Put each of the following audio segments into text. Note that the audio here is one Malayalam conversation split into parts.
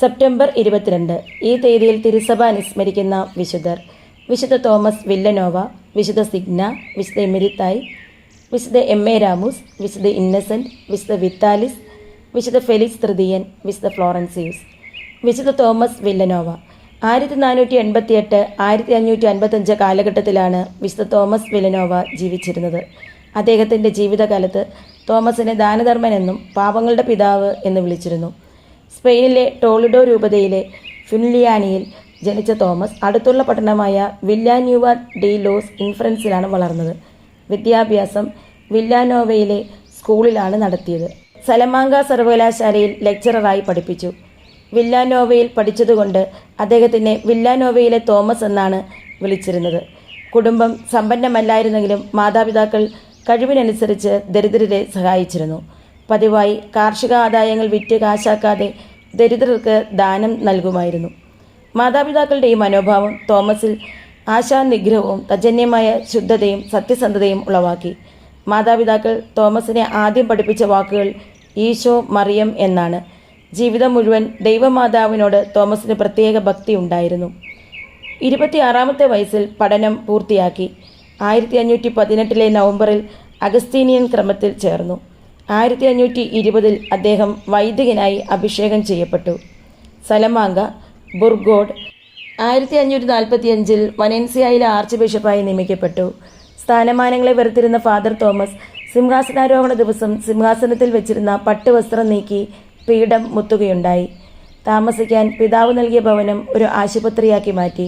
സെപ്റ്റംബർ ഇരുപത്തിരണ്ട് ഈ തീയതിയിൽ തിരുസഭ അനുസ്മരിക്കുന്ന വിശുദ്ധർ. വിശുദ്ധ തോമസ് വില്ലനോവ വിശുദ്ധ സിഗ്ന വിശുദ്ധ എമിരിത്തായി വിശുദ്ധ എം എ രാമൂസ് വിശുദ്ധ ഇന്നസെന്റ് വിശുദ്ധ വിത്താലിസ് വിശുദ്ധ ഫെലിക്സ് തൃതീയൻ വിശുദ്ധ ഫ്ലോറൻസിയൂസ് വിശുദ്ധ തോമസ് വില്ലനോവ ആയിരത്തി നാനൂറ്റി എൺപത്തി എട്ട് ആയിരത്തി അഞ്ഞൂറ്റി അൻപത്തഞ്ച് കാലഘട്ടത്തിലാണ് വിശുദ്ധ തോമസ് വില്ലനോവ ജീവിച്ചിരുന്നത്. അദ്ദേഹത്തിന്റെ ജീവിതകാലത്ത് തോമസിനെ ദാനധർമ്മനെന്നും പാപങ്ങളുടെ പിതാവ് എന്ന് വിളിച്ചിരുന്നു. സ്പെയിനിലെ ടോളിഡോ രൂപതയിലെ ഫിൻലിയാനിയിൽ ജനിച്ച തോമസ് അടുത്തുള്ള പട്ടണമായ വില്ലാന്യൂവ ഡി ലോസ് ഇൻഫറൻസിലാണ് വളർന്നത്. വിദ്യാഭ്യാസം വില്ലാനോവയിലെ സ്കൂളിലാണ് നടത്തിയത്. സലമാങ്ക സർവകലാശാലയിൽ ലെക്ചററായി പഠിപ്പിച്ചു. വില്ലാനോവയിൽ പഠിച്ചതുകൊണ്ട് അദ്ദേഹത്തിനെ വില്ലാനോവയിലെ തോമസ് എന്നാണ് വിളിച്ചിരുന്നത്. കുടുംബം സമ്പന്നമല്ലായിരുന്നെങ്കിലും മാതാപിതാക്കൾ കഴിവിനനുസരിച്ച് ദരിദ്രരെ സഹായിച്ചിരുന്നു. പതിവായി കാർഷിക ആദായങ്ങൾ വിറ്റ് കാശാക്കാതെ ദരിദ്രർക്ക് ദാനം നൽകുമായിരുന്നു. മാതാപിതാക്കളുടെ ഈ മനോഭാവം തോമസിൽ ആശാനിഗ്രഹവും തജന്യമായ ശുദ്ധതയും സത്യസന്ധതയും ഉളവാക്കി. മാതാപിതാക്കൾ തോമസിനെ ആദ്യം പഠിപ്പിച്ച വാക്കുകൾ ഈശോ മറിയം എന്നാണ്. ജീവിതം മുഴുവൻ ദൈവമാതാവിനോട് തോമസിന് പ്രത്യേക ഭക്തി ഉണ്ടായിരുന്നു. ഇരുപത്തിയാറാമത്തെ വയസ്സിൽ പഠനം പൂർത്തിയാക്കി. ആയിരത്തി അഞ്ഞൂറ്റി പതിനെട്ടിലെ നവംബറിൽ അഗസ്തീനിയൻ ക്രമത്തിൽ ചേർന്നു. ആയിരത്തി അഞ്ഞൂറ്റി ഇരുപതിൽ അദ്ദേഹം വൈദികനായി അഭിഷേകം ചെയ്യപ്പെട്ടു. സലമാങ്ക ബുർഗോഡ് ആയിരത്തി അഞ്ഞൂറ്റി നാൽപ്പത്തിയഞ്ചിൽ വനൻസിയയിലെ ആർച്ച് ബിഷപ്പായി നിയമിക്കപ്പെട്ടു. സ്ഥാനമാനങ്ങളെ വെറുത്തിരുന്ന ഫാദർ തോമസ് സിംഹാസനാരോഹണ ദിവസം സിംഹാസനത്തിൽ വെച്ചിരുന്ന പട്ടുവസ്ത്രം നീക്കി പീഠം മുത്തുകയുണ്ടായി. താമസിക്കാൻ പിതാവ് നൽകിയ ഭവനം ഒരു ആശുപത്രിയാക്കി മാറ്റി.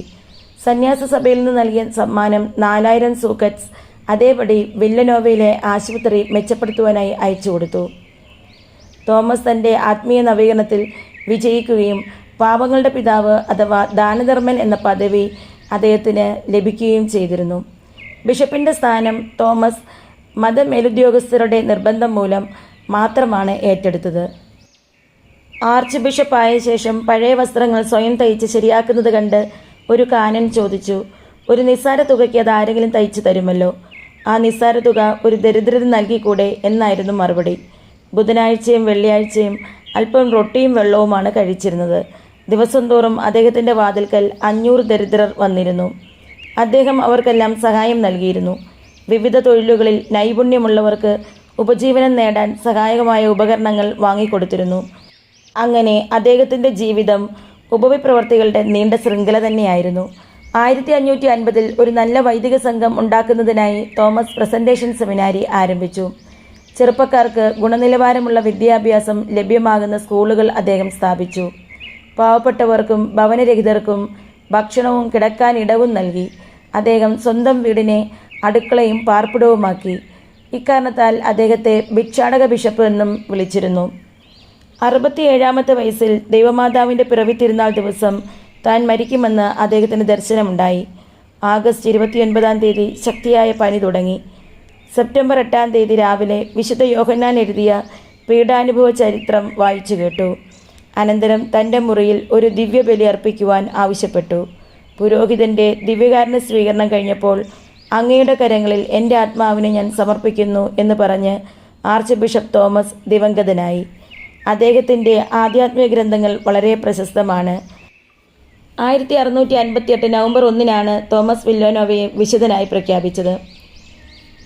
സന്യാസ സഭയിൽ നിന്ന് നൽകിയ സമ്മാനം നാലായിരം സൂക്കറ്റ്സ് അതേപടി വില്ലനോവയിലെ ആശുപത്രി മെച്ചപ്പെടുത്തുവാനായി അയച്ചു കൊടുത്തു. തോമസ് തന്റെ ആത്മീയ നവീകരണത്തിൽ വിജയിക്കുകയും പാപങ്ങളുടെ പിതാവ് അഥവാ ദാനധർമ്മൻ എന്ന പദവി അദ്ദേഹത്തിന് ലഭിക്കുകയും ചെയ്തിരുന്നു. ബിഷപ്പിന്റെ സ്ഥാനം തോമസ് മതമേലുദ്യോഗസ്ഥരുടെ നിർബന്ധം മൂലം മാത്രമാണ് ഏറ്റെടുത്തത്. ആർച്ച് ബിഷപ്പായ ശേഷം പഴയ വസ്ത്രങ്ങൾ സ്വയം തയ്ച്ച് ശരിയാക്കുന്നത് കണ്ട് ഒരു കാനൻ ചോദിച്ചു ഒരു നിസ്സാര തുകയ്ക്ക് അത് ആരെങ്കിലും തയ്ച്ചു തരുമല്ലോ? ആ നിസ്സാര തുക ഒരു ദരിദ്രന് നൽകിക്കൂടെ എന്നായിരുന്നു മറുപടി. ബുധനാഴ്ചയും വെള്ളിയാഴ്ചയും അല്പം റൊട്ടിയും വെള്ളവുമാണ് കഴിച്ചിരുന്നത്. ദിവസം തോറും അദ്ദേഹത്തിന്റെ വാതിൽക്കൽ അഞ്ഞൂറ് ദരിദ്രർ വന്നിരുന്നു. അദ്ദേഹം അവർക്കെല്ലാം സഹായം നൽകിയിരുന്നു. വിവിധ തൊഴിലുകളിൽ നൈപുണ്യമുള്ളവർക്ക് ഉപജീവനം നേടാൻ സഹായകമായ ഉപകരണങ്ങൾ വാങ്ങിക്കൊടുത്തിരുന്നു. അങ്ങനെ അദ്ദേഹത്തിന്റെ ജീവിതം ഉപവിപ്രവർത്തികളുടെ നീണ്ട ശൃംഖല തന്നെയായിരുന്നു. ആയിരത്തി അഞ്ഞൂറ്റി അൻപതിൽ ഒരു നല്ല വൈദിക സംഘം ഉണ്ടാക്കുന്നതിനായി തോമസ് പ്രസന്റേഷൻ സെമിനാരി ആരംഭിച്ചു. ചെറുപ്പക്കാർക്ക് ഗുണനിലവാരമുള്ള വിദ്യാഭ്യാസം ലഭ്യമാകുന്ന സ്കൂളുകൾ അദ്ദേഹം സ്ഥാപിച്ചു. പാവപ്പെട്ടവർക്കും ഭവനരഹിതർക്കും ഭക്ഷണവും കിടക്കാൻ ഇടവും നൽകി. അദ്ദേഹം സ്വന്തം വീടിനെ അടുക്കളയും പാർപ്പിടവുമാക്കി. ഇക്കാരണത്താൽ അദ്ദേഹത്തെ ഭിക്ഷാടക ബിഷപ്പ് എന്നും വിളിച്ചിരുന്നു. അറുപത്തിയേഴാമത്തെ വയസ്സിൽ ദൈവമാതാവിന്റെ പിറവി തിരുനാൾ ദിവസം താൻ മരിക്കുമെന്ന് അദ്ദേഹത്തിന് ദർശനമുണ്ടായി. ആഗസ്റ്റ് ഇരുപത്തിയൊൻപതാം തീയതി ശക്തിയായ പനി തുടങ്ങി. സെപ്റ്റംബർ എട്ടാം തീയതി രാവിലെ വിശുദ്ധ യോഹന്നാൻ എഴുതിയ പീഡാനുഭവ ചരിത്രം വായിച്ചു കേട്ടു. അനന്തരം തന്റെ മുറിയിൽ ഒരു ദിവ്യബലി അർപ്പിക്കുവാൻ ആവശ്യപ്പെട്ടു. പുരോഹിതന്റെ ദിവ്യകാരണ സ്വീകരണം കഴിഞ്ഞപ്പോൾ അങ്ങയുടെ കരങ്ങളിൽ എന്റെ ആത്മാവിനെ ഞാൻ സമർപ്പിക്കുന്നു എന്ന് പറഞ്ഞ് ആർച്ച് ബിഷപ്പ് തോമസ് ദിവംഗതനായി. അദ്ദേഹത്തിന്റെ ആധ്യാത്മിക ഗ്രന്ഥങ്ങൾ വളരെ പ്രശസ്തമാണ്. ആയിരത്തി അറുന്നൂറ്റി അൻപത്തിയെട്ട് നവംബർ ഒന്നിനാണ് തോമസ് വില്ലോനോവയെ വിശുദ്ധനായി പ്രഖ്യാപിച്ചത്.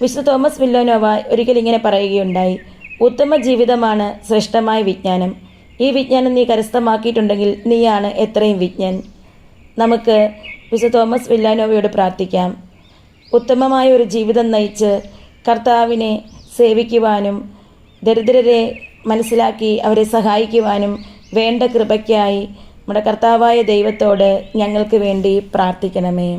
വിശുദ്ധ തോമസ് വില്ലോനോവ ഒരിക്കൽ ഇങ്ങനെ പറയുകയുണ്ടായി ഉത്തമ ജീവിതമാണ് ശ്രേഷ്ഠമായ വിജ്ഞാനം. ഈ വിജ്ഞാനം നീ കരസ്ഥമാക്കിയിട്ടുണ്ടെങ്കിൽ നീയാണ് എത്രയും വിജ്ഞൻ. നമുക്ക് വിശുദ്ധ തോമസ് വില്ലാനോവയോട് പ്രാർത്ഥിക്കാം. ഉത്തമമായ ഒരു ജീവിതം നയിച്ച് കർത്താവിനെ സേവിക്കുവാനും ദരിദ്രരെ മനസ്സിലാക്കി അവരെ സഹായിക്കുവാനും വേണ്ട കൃപയ്ക്കായി നമ്മുടെ കർത്താവായ ദൈവത്തോട് ഞങ്ങൾക്ക് വേണ്ടി പ്രാർത്ഥിക്കണമേ.